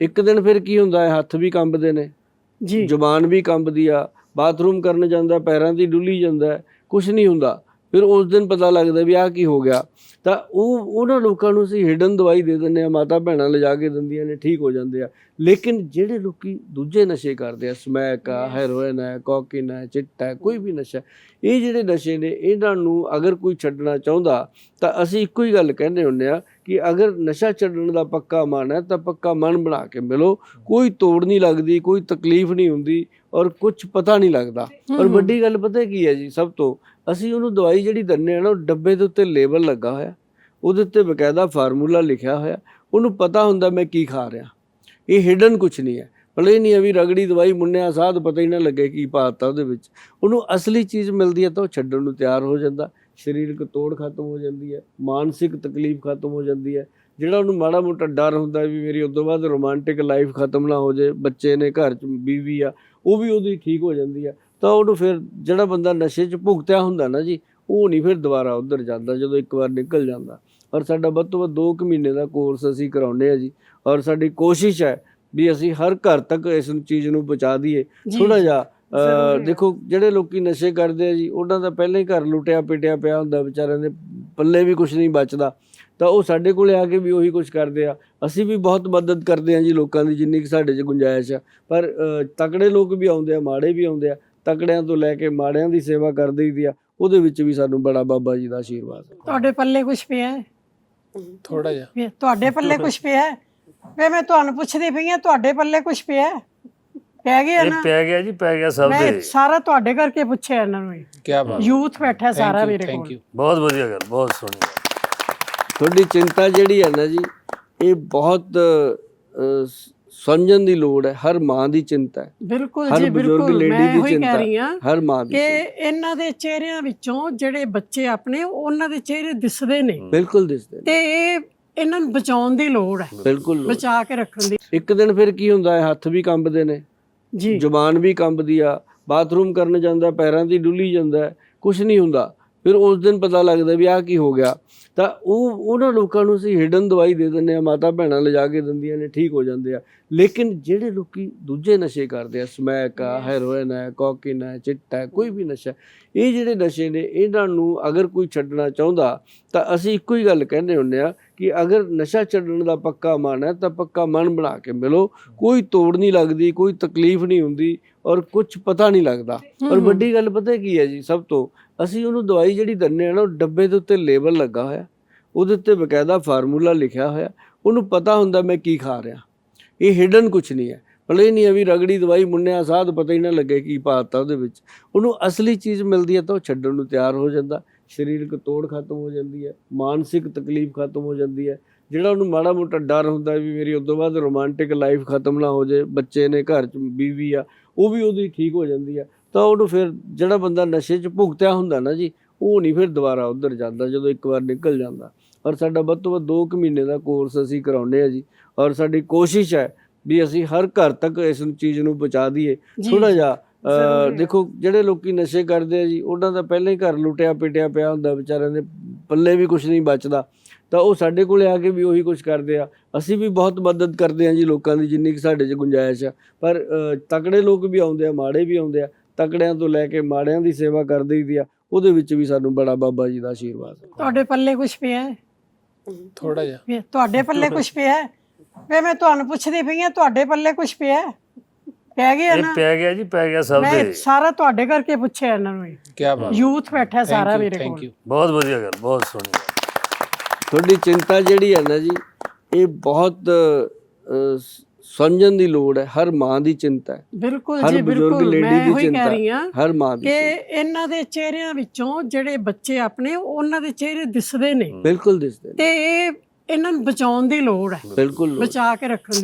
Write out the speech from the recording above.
ਇੱਕ ਦਿਨ ਫਿਰ ਕੀ ਹੁੰਦਾ ਹੈ? ਹੱਥ ਵੀ ਕੰਬਦੇ ਨੇ। ਜੀ। ਜ਼ੁਬਾਨ ਵੀ ਕੰਬਦੀ ਆ। ਬਾਥਰੂਮ ਕਰਨ ਜਾਂਦਾ ਪੈਰਾਂ ਦੀ ਡੁੱਲੀ ਜਾਂਦਾ ਕੁਝ ਨਹੀਂ ਹੁੰਦਾ। ਫਿਰ ਉਸ ਦਿਨ ਪਤਾ ਲੱਗਦਾ ਵੀ ਆਹ ਕੀ ਹੋ ਗਿਆ। ਤਾਂ ਉਹ ਉਹਨਾਂ ਲੋਕਾਂ ਨੂੰ ਅਸੀਂ ਹਿਡਨ ਦਵਾਈ ਦੇ ਦਿੰਦੇ ਆ ਮਾਤਾ ਭੈਣਾਂ ਲਿਜਾ ਕੇ ਦਿੰਦੀਆਂ ਨੇ ਠੀਕ ਹੋ ਜਾਂਦੇ ਆ। ਲੇਕਿਨ ਜਿਹੜੇ ਲੋਕੀ ਦੂਜੇ ਨਸ਼ੇ ਕਰਦੇ ਆ ਸਮੈਕ ਆ ਹੈਰੋਇਨ ਹੈ ਕੋਕੀਨ ਹੈ ਚਿੱਟਾ ਹੈ ਕੋਈ ਵੀ ਨਸ਼ਾ ਇਹ ਜਿਹੜੇ ਨਸ਼ੇ ਨੇ ਇਹਨਾਂ ਨੂੰ ਅਗਰ ਕੋਈ ਛੱਡਣਾ ਚਾਹੁੰਦਾ ਤਾਂ ਅਸੀਂ ਇੱਕੋ ਹੀ ਗੱਲ ਕਹਿੰਦੇ ਹੁੰਦੇ ਆ ਕਿ ਅਗਰ ਨਸ਼ਾ ਛੱਡਣ ਦਾ ਪੱਕਾ ਮਨ ਹੈ ਤਾਂ ਪੱਕਾ ਮਨ ਬਣਾ ਕੇ ਮਿਲੋ। ਕੋਈ ਤੋੜ ਨਹੀਂ ਲੱਗਦੀ ਕੋਈ ਤਕਲੀਫ ਨਹੀਂ ਹੁੰਦੀ ਔਰ ਕੁਝ ਪਤਾ ਨਹੀਂ ਲੱਗਦਾ। ਔਰ। ਵੱਡੀ ਗੱਲ ਪਤਾ ਕੀ ਹੈ ਜੀ ਸਭ ਤੋਂ ਅਸੀਂ ਉਹਨੂੰ ਦਵਾਈ ਜਿਹੜੀ ਦਿੰਨੇ ਆ ਨਾ ਉਹ ਡੱਬੇ ਦੇ ਉੱਤੇ ਲੇਬਲ ਲੱਗਾ ਹੋਇਆ। ਉਹਦੇ ਉੱਤੇ ਬਕਾਇਦਾ ਫਾਰਮੂਲਾ ਲਿਖਿਆ ਹੋਇਆ। ਉਹਨੂੰ ਪਤਾ ਹੁੰਦਾ ਮੈਂ ਕੀ ਖਾ ਰਿਹਾ। ਇਹ ਹਿਡਨ ਕੁਝ ਨਹੀਂ ਹੈ। ਭਲੇ ਨਹੀਂ ਹੈ ਵੀ ਰਗੜੀ ਦਵਾਈ ਮੁੰਨਿਆ ਸਾਧ ਪਤਾ ਹੀ ਨਾ ਲੱਗੇ ਕੀ ਪਾਤਾ ਉਹਦੇ ਵਿੱਚ। ਉਹਨੂੰ ਅਸਲੀ ਚੀਜ਼ ਮਿਲਦੀ ਹੈ ਤਾਂ ਉਹ ਛੱਡਣ ਨੂੰ ਤਿਆਰ ਹੋ ਜਾਂਦਾ। ਸਰੀਰਕ ਤੋੜ ਖਤਮ ਹੋ ਜਾਂਦੀ ਹੈ, ਮਾਨਸਿਕ ਤਕਲੀਫ ਖਤਮ ਹੋ ਜਾਂਦੀ ਹੈ। ਜਿਹੜਾ ਉਹਨੂੰ ਮਾੜਾ ਮੋਟਾ ਡਰ ਹੁੰਦਾ ਵੀ ਮੇਰੀ ਉਸ ਤੋਂ ਬਾਅਦ ਰੋਮਾਂਟਿਕ ਲਾਈਫ ਖਤਮ ਨਾ ਹੋ ਜਾਏ, ਬੱਚੇ ਨੇ ਘਰ 'ਚ ਬੀਵੀ ਆ, ਉਹ ਵੀ ਉਹਦੀ ਠੀਕ ਹੋ ਜਾਂਦੀ ਆ ਤਾਂ ਉਹਨੂੰ ਫਿਰ ਜਿਹੜਾ ਬੰਦਾ ਨਸ਼ੇ 'ਚ ਭੁਗਤਿਆ ਹੁੰਦਾ ਨਾ ਜੀ, ਉਹ ਨਹੀਂ ਫਿਰ ਦੁਬਾਰਾ ਉਧਰ ਜਾਂਦਾ, ਜਦੋਂ ਇੱਕ ਵਾਰ ਨਿਕਲ ਜਾਂਦਾ। ਔਰ ਸਾਡਾ ਵੱਧ ਤੋਂ ਵੱਧ 2 ਕੁ ਮਹੀਨੇ ਦਾ ਕੋਰਸ ਅਸੀਂ ਕਰਾਉਂਦੇ ਆ ਜੀ। ਔਰ ਸਾਡੀ ਕੋਸ਼ਿਸ਼ ਹੈ ਵੀ ਅਸੀਂ ਹਰ ਘਰ ਤੱਕ ਇਸ ਚੀਜ਼ ਨੂੰ ਪਹੁੰਚਾ ਦਈਏ। ਥੋੜਾ ਜਿਹਾ। ਦੇਖੋ ਜਿਹੜੇ ਲੋਕੀ ਨਸ਼ੇ ਕਰਦੇ ਆ ਜੀ ਉਹਨਾਂ ਦਾ ਪਹਿਲਾਂ ਹੀ ਘਰ ਲੁੱਟਿਆ ਪਿਟਿਆ ਪਿਆ ਹੁੰਦਾ ਵਿਚਾਰਿਆਂ ਦੇ ਪੱਲੇ ਵੀ ਕੁਝ ਨਹੀਂ ਬਚਦਾ। ਤਾਂ ਉਹ ਸਾਡੇ ਕੋਲੇ ਆ ਕੇ ਵੀ ਉਹੀ ਕੁਝ ਕਰਦੇ ਆ। ਅਸੀਂ ਵੀ ਬਹੁਤ ਮਦਦ ਕਰਦੇ ਆ ਜੀ ਲੋਕਾਂ ਦੀ ਜਿੰਨੀ ਕਿ ਸਾਡੇ 'ਚ ਗੁੰਜਾਇਸ਼ ਆ। ਪਰ ਤਕੜੇ ਲੋਕ ਵੀ ਆਉਂਦੇ ਆ ਮਾੜੇ ਵੀ ਆਉਂਦੇ ਆ। ਤਕੜਿਆਂ ਤੋਂ ਲੈ ਕੇ ਮਾੜਿਆਂ ਦੀ ਸੇਵਾ ਕਰ ਦਈਦੀ ਆ। ਉਹਦੇ ਵਿੱਚ ਵੀ ਸਾਨੂੰ ਬੜਾ ਬਾਬਾ ਜੀ ਦਾ ਆਸ਼ੀਰਵਾਦ ਤੁਹਾਡੇ ਪੱਲੇ ਕੁਝ ਪਿਆ ਹੈ? ਥੋੜਾ ਜਿਹਾ। ਵੀ ਤੁਹਾਡੇ ਪੱਲੇ ਕੁਝ ਪਿਆ ਹੈ? ਵੇ ਮੈਂ ਤੁਹਾਨੂੰ ਪੁੱਛਦੀ ਪਈ ਆ ਤੁਹਾਡੇ ਪੱਲੇ ਕੁਝ ਪਿਆ ਹੈ? ਪੈ ਗਿਆ ਇਹ ਨਾ? ਪੈ ਗਿਆ ਜੀ ਪੈ ਗਿਆ ਸਭ ਮੈਂ ਦੇ ਸਾਰਾ ਤੁਹਾਡੇ ਕਰਕੇ ਪੁੱਛਿਆ ਇਹਨਾਂ ਨੂੰ ਕੀ ਬਾਤ ਯੂਥ ਬੈਠਾ ਸਾਰਾ ਮੇਰੇ ਥੈਂਕ ਕੋਲ। ਯੂ ਬਹੁਤ ਵਧੀਆ ਗੱਲ ਬਹੁਤ ਸੋਹਣੀ ਗੱਲ। ਤੁਹਾਡੀ ਚਿੰਤਾ ਜਿਹੜੀ ਹੈ ਨਾ ਜੀ ਇਹ ਬਹੁਤ ਅਹ, ਸਮਝਣ ਦੀ ਲੋੜ ਹੈ ਹਰ ਮਾਂ ਦੀ ਚਿੰਤਾ ਹੈ। ਬਿਲਕੁਲ ਜੀ ਬਿਲਕੁਲ। ਮੈਂ ਦੀ ਉਹੀ ਚਿੰਤਾ ਕਹਿ ਰਹੀ ਹਾਂ ਹਰ ਮਾਂ ਦੀ ਕਿ। ਇਹਨਾਂ ਦੇ ਚਿਹਰਿਆਂ ਵਿੱਚੋਂ ਜਿਹੜੇ ਬੱਚੇ ਆਪਣੇ ਉਹਨਾਂ ਦੇ ਚਿਹਰੇ ਦਿਸਦੇ ਨੇ। ਬਿਲਕੁਲ ਦਿਸਦੇ ਨੇ, ਤੇ ਇਹ ਇਹਨਾਂ ਨੂੰ ਬਚਾਉਣ ਦੀ ਲੋੜ ਹੈ। ਬਿਲਕੁਲ। ਬਚਾ ਕੇ ਰੱਖਣ ਦੀ। ਇੱਕ ਦਿਨ ਫਿਰ ਕੀ ਹੁੰਦਾ ਹੈ ਹੱਥ ਵੀ ਕੰਬਦੇ ਨੇ ਜੀ। ਜ਼ੁਬਾਨ ਵੀ ਕੰਬਦੀ ਆ ਬਾਥਰੂਮ ਕਰਨ ਜਾਂਦਾ ਪੈਰਾਂ ਦੀ ਡੁੱਲੀ ਜਾਂਦਾ ਕੁਝ ਨਹੀਂ ਹੁੰਦਾ। ਫਿਰ ਉਸ ਦਿਨ ਪਤਾ ਲੱਗਦਾ ਵੀ ਆਹ ਕੀ ਹੋ ਗਿਆ। ਤਾਂ ਉਹ ਉਹਨਾਂ ਲੋਕਾਂ ਨੂੰ ਅਸੀਂ ਹਿਡਨ ਦਵਾਈ ਦੇ ਦਿੰਦੇ ਆ ਮਾਤਾ ਭੈਣਾਂ ਲਿਜਾ ਕੇ ਦਿੰਦੀਆਂ ਨੇ ਠੀਕ ਹੋ ਜਾਂਦੇ ਆ। ਲੇਕਿਨ ਜਿਹੜੇ ਲੋਕੀ ਦੂਜੇ ਨਸ਼ੇ ਕਰਦੇ ਆ ਸਮੈਕ ਆ ਹੈਰੋਇਨ ਹੈ ਕੋਕੀਨ ਹੈ ਚਿੱਟਾ ਕੋਈ ਵੀ ਨਸ਼ਾ ਇਹ ਜਿਹੜੇ ਨਸ਼ੇ ਨੇ ਇਹਨਾਂ ਨੂੰ ਅਗਰ ਕੋਈ ਛੱਡਣਾ ਚਾਹੁੰਦਾ ਤਾਂ ਅਸੀਂ ਇੱਕੋ ਹੀ ਗੱਲ ਕਹਿੰਦੇ ਹੁੰਦੇ ਆ ਕਿ ਅਗਰ ਨਸ਼ਾ ਛੱਡਣ ਦਾ ਪੱਕਾ ਮਨ ਹੈ ਤਾਂ ਪੱਕਾ ਮਨ ਬਣਾ ਕੇ ਮਿਲੋ। ਕੋਈ ਤੋੜ ਨਹੀਂ ਲੱਗਦੀ ਕੋਈ ਤਕਲੀਫ ਨਹੀਂ ਹੁੰਦੀ ਔਰ ਕੁਝ ਪਤਾ ਨਹੀਂ ਲੱਗਦਾ। ਔਰ। ਵੱਡੀ ਗੱਲ ਪਤਾ ਕੀ ਹੈ ਜੀ ਸਭ ਤੋਂ ਅਸੀਂ ਉਹਨੂੰ ਦਵਾਈ ਜਿਹੜੀ ਦਿੰਨੇ ਆ ਨਾ ਉਹ ਡੱਬੇ ਦੇ ਉੱਤੇ ਲੇਬਲ ਲੱਗਾ ਹੋਇਆ। ਉਹਦੇ ਉੱਤੇ ਬਕਾਇਦਾ ਫਾਰਮੂਲਾ ਲਿਖਿਆ ਹੋਇਆ। ਉਹਨੂੰ ਪਤਾ ਹੁੰਦਾ ਮੈਂ ਕੀ ਖਾ ਰਿਹਾ। ਇਹ ਹਿਡਨ ਕੁਝ ਨਹੀਂ ਹੈ। ਭਲੇ ਨਹੀਂ ਹੈ ਵੀ ਰਗੜੀ ਦਵਾਈ ਮੁੰਨਿਆ ਸਾਧ ਪਤਾ ਹੀ ਨਾ ਲੱਗੇ ਕੀ ਪਾਤਾ ਉਹਦੇ ਵਿੱਚ। ਉਹਨੂੰ ਅਸਲੀ ਚੀਜ਼ ਮਿਲਦੀ ਹੈ ਤਾਂ ਉਹ ਛੱਡਣ ਨੂੰ ਤਿਆਰ ਹੋ ਜਾਂਦਾ। ਸਰੀਰਕ ਤੋੜ ਖਤਮ ਹੋ ਜਾਂਦੀ ਹੈ ਮਾਨਸਿਕ ਤਕਲੀਫ ਖਤਮ ਹੋ ਜਾਂਦੀ ਹੈ ਜਿਹੜਾ ਉਹਨੂੰ ਮਾੜਾ ਮੋਟਾ ਡਰ ਹੁੰਦਾ ਵੀ ਮੇਰੀ ਉਸ ਤੋਂ ਬਾਅਦ ਰੋਮਾਂਟਿਕ ਲਾਈਫ ਖਤਮ ਨਾ ਹੋ ਜਾਏ, ਬੱਚੇ ਨੇ ਘਰ 'ਚ ਬੀਵੀ ਆ, ਉਹ ਵੀ ਉਹਦੀ ਠੀਕ ਹੋ ਜਾਂਦੀ ਆ ਤਾਂ ਉਹਨੂੰ ਫਿਰ ਜਿਹੜਾ ਬੰਦਾ ਨਸ਼ੇ 'ਚ ਭੁਗਤਿਆ ਹੁੰਦਾ ਨਾ ਜੀ, ਉਹ ਨਹੀਂ ਫਿਰ ਦੁਬਾਰਾ ਉਧਰ ਜਾਂਦਾ, ਜਦੋਂ ਇੱਕ ਵਾਰ ਨਿਕਲ ਜਾਂਦਾ। ਔਰ ਸਾਡਾ ਵੱਧ ਤੋਂ ਵੱਧ 2 ਕੁ ਮਹੀਨੇ ਦਾ ਕੋਰਸ ਅਸੀਂ ਕਰਾਉਂਦੇ ਆ ਜੀ। ਔਰ ਸਾਡੀ ਕੋਸ਼ਿਸ਼ ਹੈ ਵੀ ਅਸੀਂ ਹਰ ਘਰ ਤੱਕ ਇਸ ਚੀਜ਼ ਨੂੰ ਪਹੁੰਚਾ ਦਈਏ। ਥੋੜਾ ਜਿਹਾ ਹੈ। ਦੇਖੋ ਜਿਹੜੇ ਲੋਕੀ ਨਸ਼ੇ ਕਰਦੇ ਆ ਜੀ ਉਹਨਾਂ ਦਾ ਪਹਿਲਾਂ ਹੀ ਘਰ ਲੁੱਟਿਆ ਪਿਟਿਆ ਪਿਆ ਹੁੰਦਾ ਵਿਚਾਰਿਆਂ ਦੇ ਪੱਲੇ ਵੀ ਕੁਝ ਨਹੀਂ ਬਚਦਾ। ਤਾਂ ਉਹ ਸਾਡੇ ਕੋਲੇ ਆ ਕੇ ਵੀ ਉਹੀ ਕੁਝ ਕਰਦੇ ਆ। ਅਸੀਂ ਵੀ ਬਹੁਤ ਮਦਦ ਕਰਦੇ ਆ ਜੀ ਲੋਕਾਂ ਦੀ ਜਿੰਨੀ ਕਿ ਸਾਡੇ 'ਚ ਗੁੰਜਾਇਸ਼ ਆ। ਪਰ ਤਕੜੇ ਲੋਕ ਵੀ ਆਉਂਦੇ ਆ ਮਾੜੇ ਵੀ ਆਉਂਦੇ ਆ। ਤਕੜਿਆਂ ਤੋਂ ਲੈ ਕੇ ਮਾੜਿਆਂ ਦੀ ਸੇਵਾ ਕਰ ਦਈਦੀ ਆ। ਉਹਦੇ ਵਿੱਚ ਵੀ ਸਾਨੂੰ ਬੜਾ ਬਾਬਾ ਜੀ ਦਾ ਆਸ਼ੀਰਵਾਦ ਹੈ ਤੁਹਾਡੇ ਪੱਲੇ ਕੁਝ ਪਿਆ ਹੈ? ਥੋੜਾ ਜਿਹਾ। ਵੀ ਤੁਹਾਡੇ ਪੱਲੇ ਕੁਝ ਪਿਆ ਹੈ? ਵੇ ਮੈਂ ਤੁਹਾਨੂੰ ਪੁੱਛਦੀ ਪਈ ਆ ਤੁਹਾਡੇ ਪੱਲੇ ਕੁਝ ਪਿਆ ਹੈ? ਪੈ ਗਿਆ ਇਹ ਨਾ? ਪੈ ਗਿਆ ਜੀ ਪੈ ਗਿਆ ਸਭ ਮੈਂ ਦੇ। ਸਾਰਾ ਤੁਹਾਡੇ ਕਰਕੇ ਪੁੱਛਿਆ ਇਹਨਾਂ ਨੂੰ ਕੀ ਬਾਤ ਯੂਥ ਬੈਠਾ ਸਾਰਾ ਮੇਰੇ ਥੈਂਕ ਕੋਲ। ਯੂ ਬਹੁਤ ਵਧੀਆ ਗੱਲ ਬਹੁਤ ਸੋਹਣੀ ਗੱਲ। ਤੁਹਾਡੀ ਚਿੰਤਾ ਜਿਹੜੀ ਹੈ ਨਾ ਜੀ ਇਹ ਬਹੁਤ ਅਹ, ਸਮਝਣ ਦੀ ਲੋੜ ਹੈ ਹਰ ਮਾਂ ਦੀ ਚਿੰਤਾ ਹੈ ਬਿਲਕੁਲ ਜੀ ਬਿਲਕੁਲ ਮੈਂ ਉਹੀ ਕਹਿ ਰਹੀ ਹਾਂ ਹਰ ਮਾਂ ਦੀ ਕਿ। ਇਹਨਾਂ ਦੇ ਚਿਹਰਿਆਂ ਵਿੱਚੋਂ ਜਿਹੜੇ ਬੱਚੇ ਆਪਣੇ ਉਹਨਾਂ ਦੇ ਚਿਹਰੇ ਦਿਸਦੇ ਨੇ ਬਿਲਕੁਲ ਦਿਸਦੇ ਨੇ ਤੇ ਇਹ ਇਹਨਾਂ ਨੂੰ ਬਚਾਉਣ ਦੀ ਲੋੜ ਹੈ ਬਿਲਕੁਲ। ਬਚਾ ਕੇ ਰੱਖਣ